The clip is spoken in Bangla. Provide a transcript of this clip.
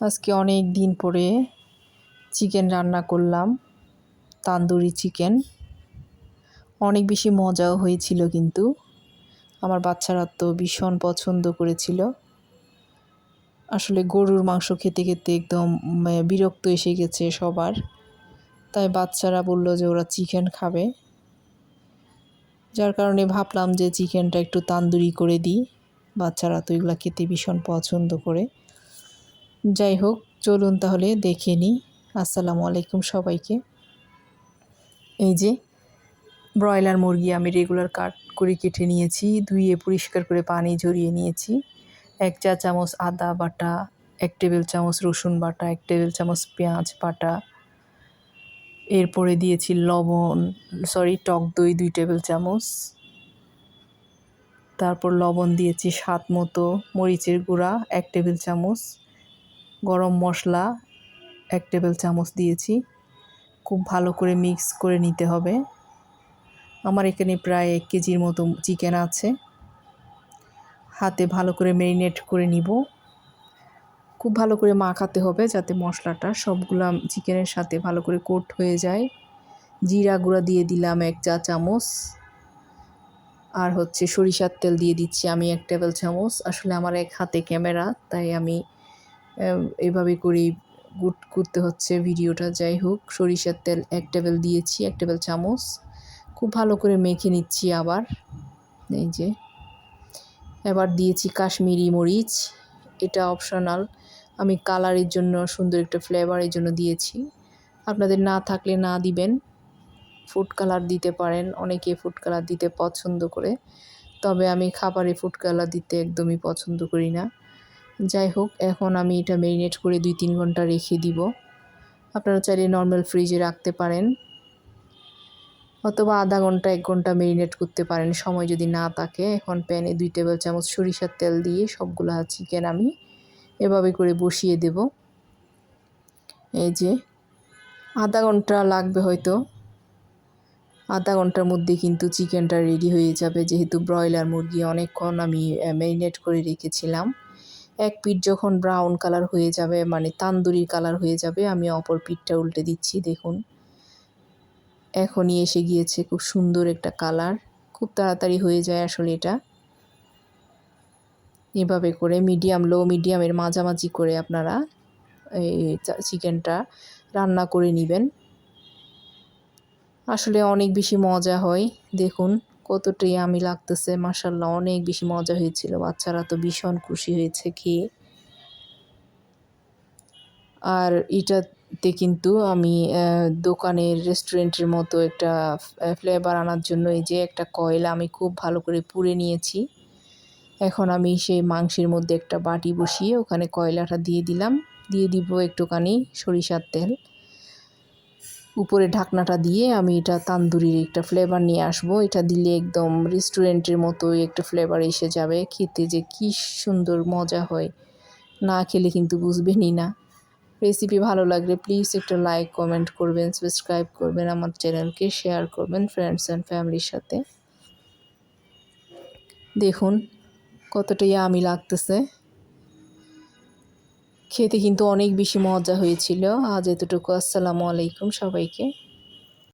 আজকে অনেক দিন পরে চিকেন রান্না করলাম, তান্দুরি চিকেন। অনেক বেশি মজাও হয়েছিল কিন্তু। আমার বাচ্চারা তো ভীষণ পছন্দ করেছিল। আসলে গরুর মাংস খেতে খেতে একদম বিরক্ত এসে গেছে সবার। তাই বাচ্চারা বলল যে ওরা চিকেন খাবে। যার কারণে ভাবলাম যে চিকেনটা একটু তান্দুরি করে দিই। বাচ্চারা তো এগুলো খেতে ভীষণ পছন্দ করে। যাই হোক চলুন তাহলে দেখে নিই। আসসালামু আলাইকুম সবাইকে। এই যে, ব্রয়লার মুরগি আমি রেগুলার কাট করে কেটে নিয়েছি, ধুয়ে পরিষ্কার করে পানি ঝরিয়ে নিয়েছি। এক চা চামচ আদা বাটা, এক টেবিল চামচ রসুন বাটা, এক টেবিল চামচ পেঁয়াজ বাটা। এরপরে দিয়েছি লবণ সরি টক দই দুই টেবিল চামচ। তারপর লবণ দিয়েছি স্বাদ মতো মরিচের গুঁড়া, এক টেবিল চামচ। গরম মশলা, এক টেবিল চামচ দিয়েছি। খুব ভালো করে মিক্স করে নিতে হবে। আমার এখানে প্রায় এক কেজির মতো চিকেন আছে। হাতে ভালো করে ম্যারিনেট করে নিব। খুব ভালো করে মাখাতে হবে যাতে মশলাটা সবগুলা চিকেনের সাথে ভালো করে কোট হয়ে যায়। জিরা গুঁড়া দিয়ে দিলাম এক চা চামচ। আর হচ্ছে সরিষার তেল দিয়ে দিচ্ছি আমি এক টেবিল চামচ। আসলে আমার এক হাতে ক্যামেরা, তাই আমি এভাবে করেই গুট করতে হচ্ছে ভিডিওটা। যাই হোক, সরিষার তেল এক টেবিল দিয়েছি, এক টেবিল চামচ। খুব ভালো করে মেখে নিচ্ছি আবার। এই যে। এবার দিয়েছি কাশ্মীরি মরিচ। এটা অপশনাল। আমি কালারের জন্য সুন্দর একটা ফ্লেভারের জন্য দিয়েছি। আপনাদের না থাকলে না দিবেন। ফুড কালার দিতে পারেন। অনেকে ফুড কালার দিতে পছন্দ করে। তবে আমি খাবারে ফুড কালার দিতে একদমই পছন্দ করি না। যাই হোক, এখন আমি এটা ম্যারিনেট করে দুই তিন ঘণ্টা রেখে দিব। আপনারা চাইলে নর্মাল ফ্রিজে রাখতে পারেন। অথবা আধা ঘণ্টা, এক ঘণ্টা ম্যারিনেট করতে পারেন। সময় যদি না থাকে, এখন প্যানে দুই টেবিল চামচ সরিষার তেল দিয়ে সবগুলো চিকেন আমি এভাবে করে বসিয়ে দেব। এই যে, আধা ঘণ্টা লাগবে হয়তো। আধা ঘণ্টার মধ্যে কিন্তু চিকেনটা রেডি হয়ে যাবে। যেহেতু ব্রয়লার মুরগি, অনেকক্ষণ আমি ম্যারিনেট করে রেখেছিলাম। এক পিঠ যখন ব্রাউন কালার হয়ে যাবে মানে তান্দুরির কালার হয়ে যাবে, আমি অপর পিঠটা উল্টে দিচ্ছি, দেখুন। এখনই এসে গিয়েছে খুব সুন্দর একটা কালার খুব তাড়াতাড়ি হয়ে যায় আসলে এটা। এভাবে করে মিডিয়াম লো মিডিয়ামের মাঝামাঝি করে আপনারা এই চিকেনটা রান্না করে নেবেন। আসলে অনেক বেশি মজা হয়, দেখুন। কতটাই আমি লাগতেছে মাসাল্লাহ অনেক বেশি মজা হয়েছিল। বাচ্চারা তো ভীষণ খুশি হয়েছে খেয়ে আর এটাতে কিন্তু আমি দোকানের রেস্টুরেন্টের মতো একটা ফ্লেভার আনার জন্য এই যে একটা কয়লা আমি খুব ভালো করে পুড়ে নিয়েছি। এখন আমি সেই মাংসের মধ্যে একটা বাটি বসিয়ে ওখানে কয়লাটা দিয়ে দিলাম। দিয়ে দিব একটুখানি সরিষার তেল। উপরে ঢাকনাটা দিয়ে আমি এটা তান্দুরির একটা ফ্লেভার নিয়ে আসব। এটা দিলে একদম রেস্টুরেন্টের মতোই একটা ফ্লেভার এসে যাবে। খেতে যে কী সুন্দর মজা হয়। না খেলে কিন্তু বুঝবেনই না। রেসিপি ভালো লাগলে প্লিজ একটা লাইক কমেন্ট করবেন সাবস্ক্রাইব করবেন, আমার চ্যানেলকে শেয়ার করবেন ফ্রেন্ডস অ্যান্ড ফ্যামিলির সাথে। দেখুন কতটাই আমি লাগতেছে। খেতে কিন্তু অনেক বেশি মজা হয়েছিল। আজ এতটুকু। আসসালামু আলাইকুম সবাইকে।